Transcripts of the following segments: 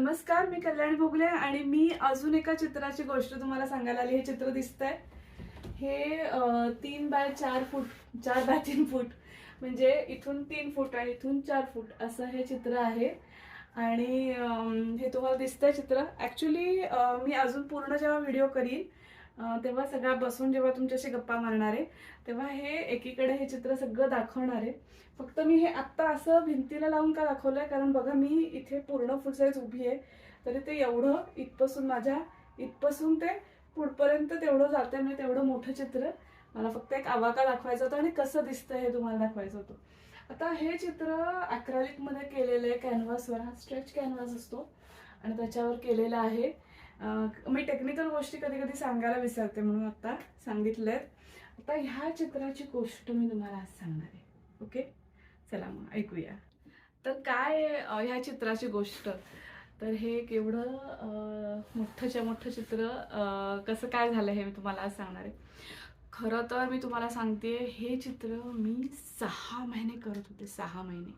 नमस्कार मी कल्याणी भोगले आणि मी अजून एका चित्राची गोष्ट तुम्हाला सांगायला आली. हे चित्र दिसतंय. हे तीन बाय चार फूट चार बाय तीन फूट म्हणजे इथून तीन फूट आणि इथून चार फूट असं हे चित्र आहे. आणि हे तुम्हाला दिसतंय चित्र. ॲक्च्युली मी अजून पूर्ण जेव्हा व्हिडिओ करीन तेव्हा सगळ्या बसून जेव्हा तुमच्याशी गप्पा मारणार आहे तेव्हा हे एकीकडे हे चित्र सगळं दाखवणार आहे. फक्त मी हे आत्ता असं भिंतीला लावून का दाखवलंय? कारण बघा मी इथे पूर्ण फुल साईज उभी आहे. तरी ते एवढं इथपासून माझ्या इथपासून ते पुढपर्यंत तेवढं जाते म्हणजे तेवढं मोठं चित्र. मला फक्त एक आवाका दाखवायचा होता आणि कसं दिसतं हे तुम्हाला दाखवायचं होतं. आता हे चित्र ॲक्रालिकमध्ये केलेलं आहे कॅनव्हासवर हा स्ट्रेच कॅनव्हास असतो. आणि त्याच्यावर केलेलं आहे मी टेक्निकल गोष्टी कधी कधी सांगायला विसरते म्हणून आता सांगितलं आता ह्या चित्राची गोष्ट मी तुम्हाला आज सांगणार आहे. ओके चला मग ऐकूया. तर काय ह्या चित्राची गोष्ट? तर हे केवढं मोठंच्या मोठं चित्र कसं काय झालं हे मी तुम्हाला आज सांगणार आहे. खरं तर मी तुम्हाला सांगते हे चित्र मी सहा महिने करत होते सहा महिने.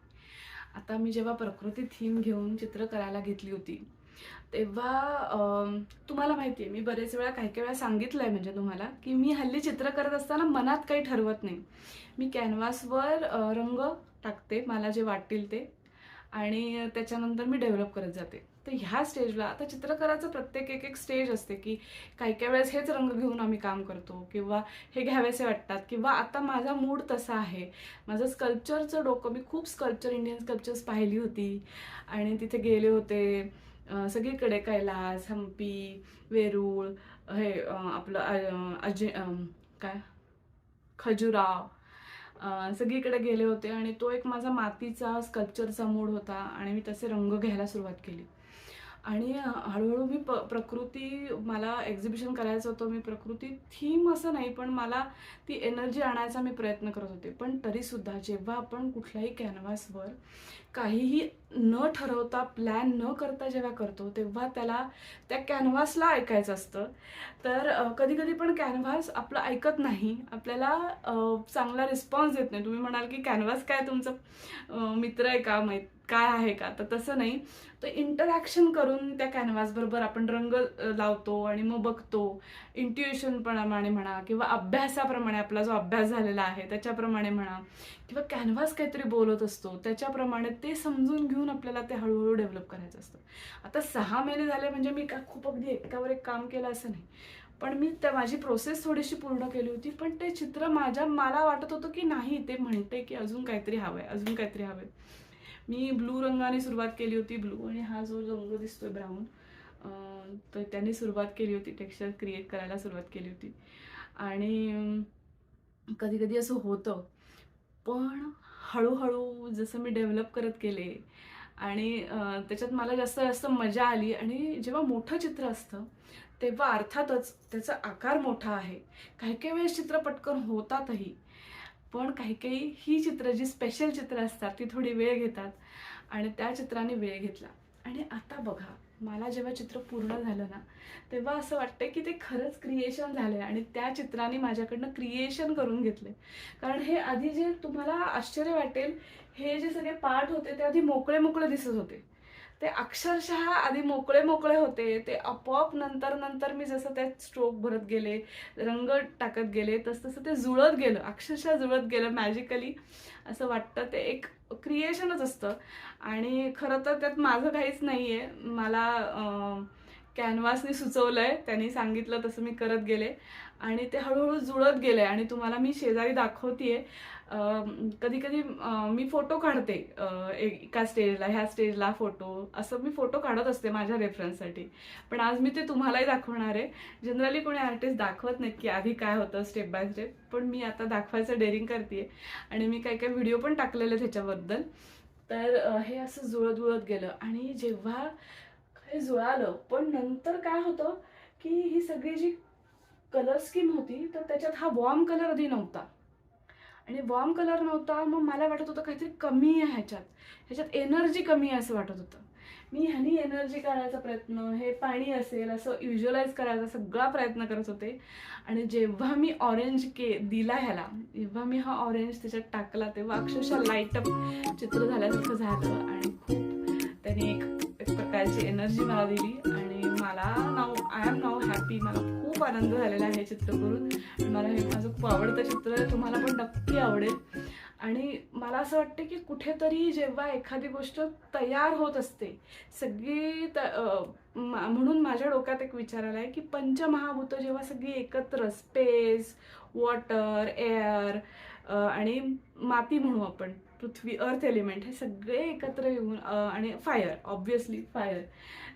आता मी जेव्हा प्रकृती थीम घेऊन चित्र करायला घेतली होती तेव्हा तुम्हाला माहिती आहे मी बरेच वेळा काही काही वेळा सांगितलं आहे म्हणजे तुम्हाला की मी हल्ली चित्र करत असताना मनात काही ठरवत नाही. मी कॅनव्हासवर रंग टाकते मला जे वाटतील ते आणि त्याच्यानंतर मी डेव्हलप करत जाते. तर ह्या स्टेजला आता चित्रकाराचं प्रत्येक एक एक स्टेज असते की काही काही वेळेस हेच रंग घेऊन आम्ही काम करतो किंवा हे घ्यावेसे वाटतात किंवा आता माझा मूड तसा आहे. माझं स्कल्पचरचं डोकं मी खूप स्कल्पचर इंडियन स्कल्पचर्स पाहिली होती आणि तिथे गेले होते. सगळीकडे कैलास हम्पी वेरूळ हे आपलं अजय काय? खजुराव सगळीकडे गेले होते आणि तो एक माझा मातीचा स्कल्पचरचा मूड होता आणि मी तसे रंग घ्यायला सुरुवात केली. आणि हळूहळू मी प प्रकृती मला एक्झिबिशन करायचं होतं मी प्रकृती थीम असं नाही पण मला ती एनर्जी आणायचा मी प्रयत्न करत होते. पण तरीसुद्धा जेव्हा आपण कुठल्याही कॅनव्हासवर काहीही न ठरवता प्लॅन न करता जेव्हा करतो तेव्हा त्याला त्या कॅनव्हासला ऐकायचं असतं. तर कधी कधी पण कॅनव्हास आपलं ऐकत नाही. आपल्याला चांगला रिस्पॉन्स देत नाही. तुम्ही म्हणाल की कॅनव्हास काय तुमचं मित्र आहे का मैत्री काय आहे का? तर तसं नाही. तर इंटरॅक्शन करून त्या कॅनव्हासबरोबर आपण रंग लावतो आणि मग बघतो. इंट्युएशनप्रमाणे म्हणा किंवा अभ्यासाप्रमाणे आपला जो अभ्यास झालेला आहे त्याच्याप्रमाणे म्हणा किंवा कॅनव्हास काहीतरी बोलत असतो त्याच्याप्रमाणे ते समजून घेऊन आपल्याला ते हळूहळू डेव्हलप करायचं असतं. आता सहा महिने झाले म्हणजे मी का खूप अगदी एकावर एक काम केलं असं नाही. पण मी त्या माझी प्रोसेस थोडीशी पूर्ण केली होती. पण ते चित्र माझ्या मला वाटत होतं की नाही ते म्हणते की अजून काहीतरी हवं आहे अजून काहीतरी हवं आहे मी ब्लू रंगाने सुरुवात केली होती ब्लू आणि हा जो रंग दिसतोय ब्राऊन तर त्यांनी सुरुवात केली होती टेक्स्चर क्रिएट करायला सुरुवात केली होती. आणि कधी कधी असं होतं पण हळूहळू जसं मी डेव्हलप करत गेले आणि त्याच्यात मला जास्त जास्त मजा आली आणि जेव्हा मोठं चित्र असतं तेव्हा अर्थातच त्याचा आकार मोठा आहे. काही काही वेळेस चित्र पटकन होतातही पण काही काही ही चित्र जी स्पेशल चित्र असतात ती थोडी वेळ घेतात. आणि त्या चित्राने वेळ घेतला. आणि आता बघा मला जेव्हा चित्र पूर्ण झालं ना तेव्हा असं वाटतं की ते खरंच क्रिएशन झालं आहे आणि त्या चित्राने माझ्याकडनं क्रिएशन करून घेतले कारण हे आधी जे तुम्हाला आश्चर्य वाटेल हे जे सगळे पार्ट होते ते आधी मोकळे मोकळे दिसत होते. ते अक्षरशः आधी मोकळे मोकळे होते. ते आपोआप नंतर नंतर मी जसं त्यात स्ट्रोक भरत गेले रंग टाकत गेले तसं तसं ते जुळत गेलं अक्षरशः जुळत गेलं मॅजिकली असं वाटतं ते एक क्रिएशनच असतं. आणि खरं तर त्यात माझं काहीच नाही आहे मला कॅनव्हासने सुचवलं आहे त्यांनी सांगितलं तसं मी करत गेले. आणि ते हळूहळू जुळत गेले आणि तुम्हाला मी शेजारी दाखवते कधी कधी मी फोटो काढते एका स्टेजला ह्या स्टेजला फोटो. असं मी फोटो काढत असते माझ्या रेफरन्ससाठी. पण आज मी ते तुम्हालाही दाखवणार आहे. जनरली कोणी आर्टिस्ट दाखवत नाही की आधी काय होतं स्टेप बाय स्टेप. पण मी आता दाखवायचं डेअरिंग करते आणि मी काही काही व्हिडिओ पण टाकलेले त्याच्याबद्दल. तर हे असं जुळत जुळत गेलं. आणि जेव्हा हे जुळालं. पण नंतर काय होतं की ही सगळी जी कलर स्कीम होती तर त्याच्यात हा वॉर्म कलर आधी नव्हता. आणि वॉर्म कलर नव्हता मग मला वाटत होतं काहीतरी कमी आहे ह्याच्यात. ह्याच्यात एनर्जी कमी आहे असं वाटत होतं. मी ह्यानी एनर्जी काढायचा प्रयत्न हे पाणी असेल असं युज्युअलाइज करायचा सगळा प्रयत्न करत होते. आणि जेव्हा मी ऑरेंज के दिला ह्याला जेव्हा मी हा ऑरेंज त्याच्यात टाकला तेव्हा अक्षरशः लाईटअप चित्र झाल्यासारखं झालं. आणि खूप त्याची एनर्जी मला दिली आणि मला नाव आय एम नाव हॅपी मला खूप आनंद झालेला आहे हे चित्र करून मला हे माझं खूप आवडतं चित्र. आहे तुम्हाला पण नक्की आवडेल. आणि मला असं वाटतं की कुठेतरी जेव्हा एखादी गोष्ट तयार होत असते सगळी त म्हणून माझ्या डोक्यात एक विचार आला आहे की पंचमहाभूतं जेव्हा सगळी एकत्र स्पेस वॉटर एअर आणि माती म्हणू आपण. पृथ्वी अर्थ एलिमेंट हे सगळे एकत्र येऊन आणि फायर ऑब्विसली फायर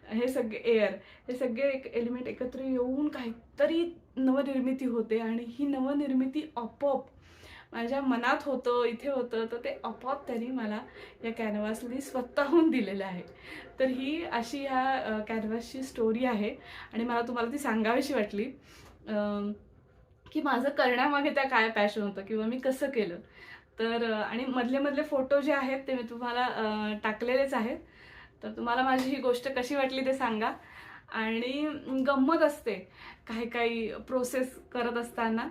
हे सगळे एअर हे सगळे एक एलिमेंट एकत्र येऊन काहीतरी नवनिर्मिती होते आणि ही नवनिर्मिती आपोआप माझ्या मनात होतं इथे होतं तर ते आपोआप त्यांनी मला या कॅनव्हासनी स्वतःहून दिलेलं आहे. तर ही अशी ह्या कॅनव्हासची स्टोरी आहे आणि मला तुम्हाला ती सांगावीशी वाटली. की माझं करण्यामागे त्या काय पॅशन होतं किंवा मी कसं केलं. तर आणि मधले मधले फोटो जे आहेत ते मी तुम्हाला टाकलेलेच आहेत. तर तुम्हाला माझी ही गोष्ट कशी वाटली ते सांगा. आणि गंमत असते काही काही प्रोसेस करत असताना.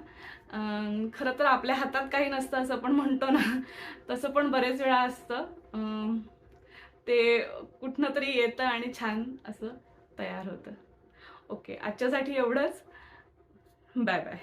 खरं तर आपल्या हातात काही नसतं असं आपण म्हणतो ना. तसं पण बरेच वेळा असतं. ते कुठनं तरी येतं आणि छान असं तयार होतं. ओके आजच्यासाठी एवढंच. Bye bye.